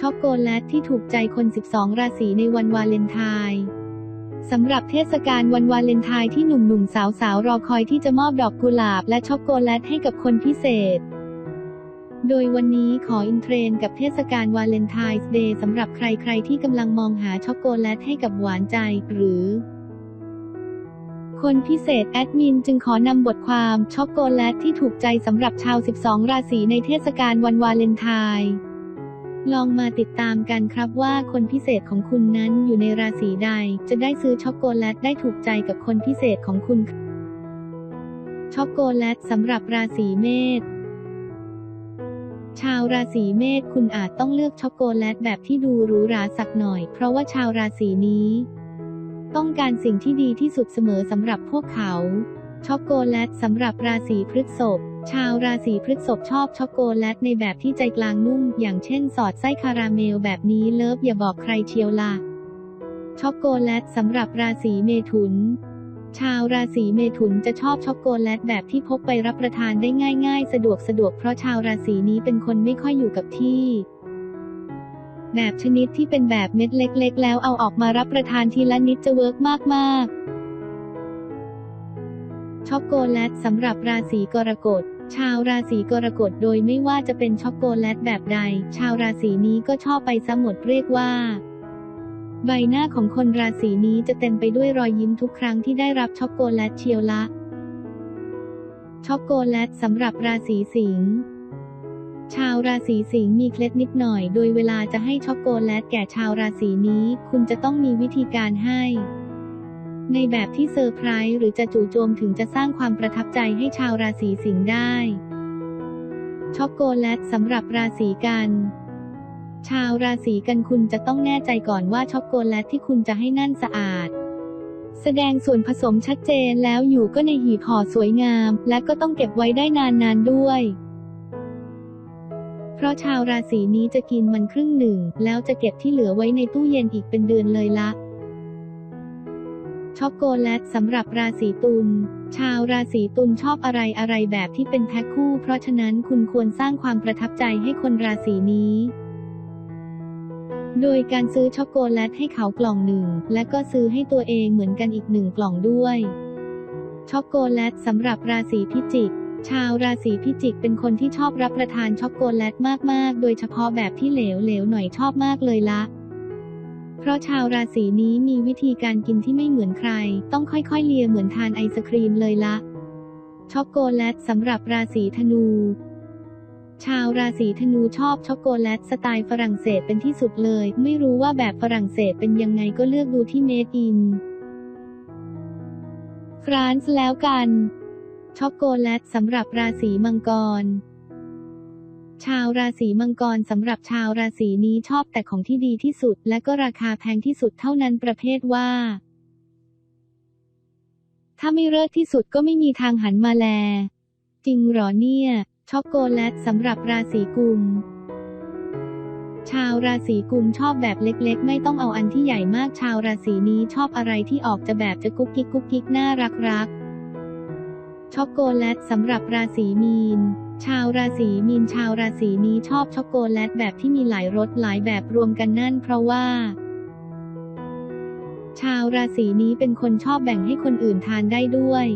ช็อกโกแลตที่ถูกใจคน 12 ราศีในวันวาเลนไทน์สำหรับเทศกาลวันวาเลนไทน์ที่หนุ่มๆสาวๆ รอคอยที่จะมอบดอกกุหลาบและช็อกโกแลตให้กับคนพิเศษ โดยวันนี้ขออินเทรนกับเทศกาลวาเลนไทน์เดย์สำหรับใครๆ ที่กำลังมองหาช็อกโกแลตให้กับหวานใจหรือคนพิเศษแอดมินจึงขอนำบทความช็อกโกแลตที่ถูกใจสำหรับชาว 12 ราศีในเทศกาลวันวาเลนไทน์ ลองมาติดตามกันครับว่าคนพิเศษของคุณนั้นอยู่ในราศีใด จะได้ซื้อช็อกโกแลตได้ถูกใจกับคนพิเศษของคุณ ช็อกโกแลตสำหรับราศีเมษชาวราศีเมษคุณอาจต้องเลือกช็อกโกแลตแบบที่ดูหรูหราสักหน่อย เพราะว่าชาวราศีนี้ ต้องการสิ่งที่ดีที่สุดเสมอสำหรับพวกเขา ช็อกโกแลตสำหรับราศีพฤษภ ชาวราศีพฤษภชอบช็อกโกแลตในแบบที่ใจกลางนุ่ม อย่างเช่นสอดไส้คาราเมลแบบนี้เลิฟอย่าบอกใครเชียวล่ะ ช็อกโกแลตสำหรับราศีเมถุน ชาวราศีเมถุนจะชอบช็อกโกแลตแบบที่พกไปรับประทานได้ง่าย ๆ สะดวกสะดวกเพราะชาวราศีนี้เป็นคนไม่ค่อยอยู่กับที่ แบบชนิดที่เป็นแบบเม็ดเล็ก ๆ แล้วเอาออกมารับประทานทีละนิดจะเวิร์กมากๆช็อกโกแลตสำหรับราศีกรกฎ ชาวราศีกรกฎโดยไม่ว่าจะเป็นช็อกโกแลตแบบใด ชาวราศีนี้ก็ชอบไปซะหมดเรียกว่า ใบหน้าของคนราศีนี้จะเต็มไปด้วยรอยยิ้มทุกครั้งที่ได้รับช็อกโกแลตเชียวละช็อกโกแลตสำหรับราศีสิงห์ชาวราศีสิงห์มีเคล็ดนิดหน่อย โดยเวลาจะให้ช็อกโกแลตแก่ชาวราศีนี้ คุณจะต้องมีวิธีการให้ ในแบบที่เซอร์ไพรส์หรือจะจู่โจมถึงจะสร้างความประทับใจให้ชาวราศีสิงห์ได้ ช็อกโกแลตสำหรับราศีกัน ชาวราศีกันคุณจะต้องแน่ใจก่อนว่าช็อกโกแลตที่คุณจะให้นั่นสะอาด แสดงส่วนผสมชัดเจนแล้วอยู่ก็ในหีบห่อสวยงาม และก็ต้องเก็บไว้ได้นานๆด้วยเพราะชาวราศีนี้จะกินมันครึ่งหนึ่ง แล้วจะเก็บที่เหลือไว้ในตู้เย็นอีกเป็นเดือนเลยละ ช็อกโกแลตสำหรับราศีตุล ชาวราศีตุลชอบอะไรอะไรแบบที่เป็นแพ็คคู่ เพราะฉะนั้นคุณควรสร้างความประทับใจให้คนราศีนี้ โดยการซื้อช็อกโกแลตให้เขากล่องหนึ่ง และก็ซื้อให้ตัวเองเหมือนกันอีกหนึ่งกล่องด้วย ช็อกโกแลตสำหรับราศีพิจิกชาวราศีพิจิกเป็นคนที่ชอบรับประทานช็อกโกแลตมาก ๆ โดยเฉพาะแบบที่เหลว ๆ หน่อยชอบมากเลยละ เพราะชาวราศีนี้มีวิธีการกินที่ไม่เหมือนใคร ต้องค่อยๆเลียเหมือนทานไอศครีมเลยละช็อกโกแลตสำหรับราศีธนู ชาวราศีธนูชอบช็อกโกแลตสไตล์ฝรั่งเศสเป็นที่สุดเลย ไม่รู้ว่าแบบฝรั่งเศสเป็นยังไงก็เลือกดูที่เมดอินฟรานซ์แล้วกัน ช็อกโกแลตสำหรับราศีมังกร ชาวราศีมังกรสำหรับชาวราศีนี้ชอบแต่ของที่ดีที่สุด และก็ราคาแพงที่สุดเท่านั้นประเภทว่า ถ้าไม่เลิศที่สุดก็ไม่มีทางหันมาแล จริงหรอเนี่ย ช็อกโกแลตสำหรับราศีกุม ชาวราศีกุมชอบแบบเล็กๆ ไม่ต้องเอาอันที่ใหญ่มากชาวราศีนี้ชอบอะไรที่ออกจะแบบจะกุ๊กกิ๊กกุ๊กกิ๊กน่ารักรักช็อกโกแลตสำหรับราศีมีน ชาวราศีมีนชาวราศีนี้ชอบช็อกโกแลตแบบที่มีหลายรสหลายแบบรวมกันนั่นเพราะว่า ชาวราศีนี้เป็นคนชอบแบ่งให้คนอื่นทานได้ด้วย